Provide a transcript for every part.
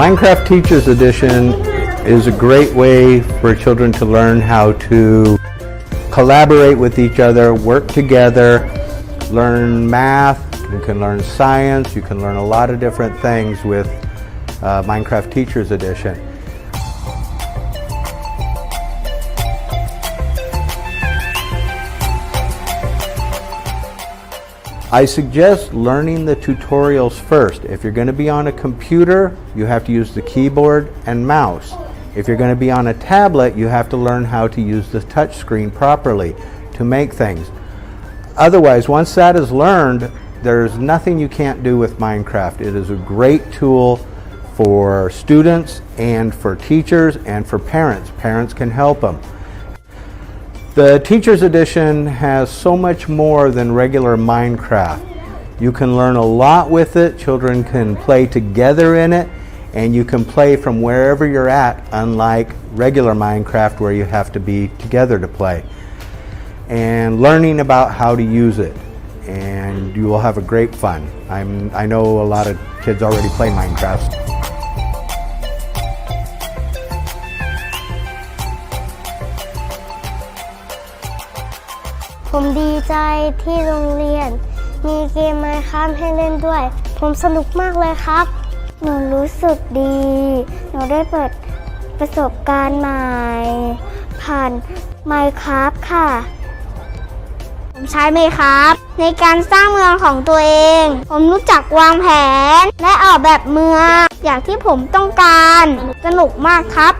Minecraft Teachers Edition is a great way for children to learn how to collaborate with each other, work together, learn math, you can learn science, you can learn a lot of different things with uh, Minecraft Teachers Edition. I suggest learning the tutorials first. If you're going to be on a computer, you have to use the keyboard and mouse. If you're going to be on a tablet, you have to learn how to use the touch screen properly to make things. Otherwise, once that is learned, there's nothing you can't do with Minecraft. It is a great tool for students and for teachers and for parents. Parents can help them. The Teacher's Edition has so much more than regular Minecraft. You can learn a lot with it, children can play together in it, and you can play from wherever you're at, unlike regular Minecraft where you have to be together to play. And learning about how to use it, and you will have a great fun. I'm, I know a lot of kids already play Minecraft. ผมดีใจที่โรงเรียน มีเกมไมค์ครับให้เล่นด้วย ผมสนุกมากเลยครับ หนูรู้สึกดี หนูได้เปิดประสบการณ์ใหม่ ผ่านไมค์ครับค่ะ ผมใช้ไมค์ครับ ในการสร้างเมืองของตัวเอง ผมรู้จักวางแผน และออกแบบเมือง อย่างที่ผมต้องการ สนุกมากครับ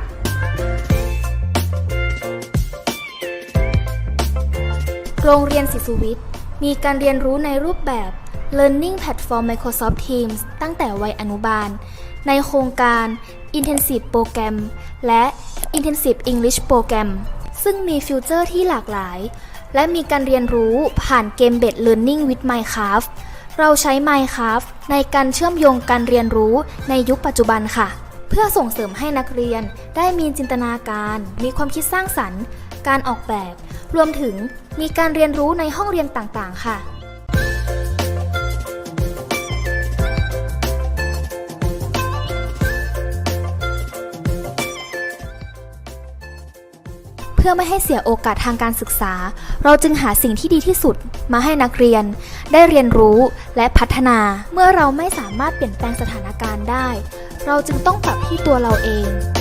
โรงเรียนศิสุวิทย์ มีการเรียนรู้ในรูปแบบ Learning Platform Microsoft Teams ตั้งแต่วัยอนุบาล ในโครงการ Intensive Program และ Intensive English Program ซึ่งมีฟิวเจอร์ที่หลากหลาย และมีการเรียนรู้ผ่านเกม Based Learning with Minecraft เราใช้ Minecraft ในการเชื่อมโยงการเรียนรู้ในยุคปัจจุบันค่ะ เพื่อส่งเสริมให้นักเรียนได้มีจินตนาการ มีความคิดสร้างสรรค์ การออกแบบ รวมถึงมีการเรียนรู้ในห้องเรียนต่างๆ ค่ะ เพื่อไม่ให้เสียโอกาสทางการศึกษา เราจึงหาสิ่งที่ดีที่สุดมาให้นักเรียน ได้เรียนรู้และพัฒนา เมื่อเราไม่สามารถเปลี่ยนแปลงสถานการณ์ได้ เราจึงต้องปรับที่ตัวเราเอง